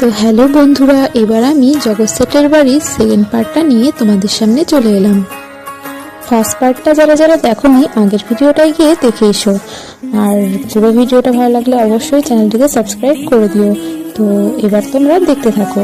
তো হ্যালো বন্ধুরা, এবার আমি জগৎ সেটের বাড়ির সেকেন্ড পার্টটা নিয়ে তোমাদের সামনে চলে এলাম। ফার্স্ট পার্টটা যারা যারা দেখোনি আগের ভিডিওটাই গিয়ে দেখে এসো। আর পুরো ভিডিওটা ভালো লাগলে অবশ্যই চ্যানেলটিকে সাবস্ক্রাইব করে দিও। তো এবার তোমরা দেখতে থাকো।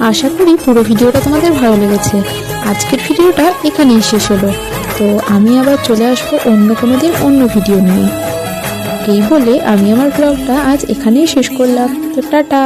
আশা করি পুরো ভিডিওটা তোমাদের ভালো লেগেছে। আজকের ভিডিওটা এখানেই শেষ হলো। তো আমি আবার চলে আসব অন্য কোনো দিন অন্য ভিডিও নিয়ে। এই বলে আমি আমার ব্লগটা আজ এখানেই শেষ করলাম। তো টাটা।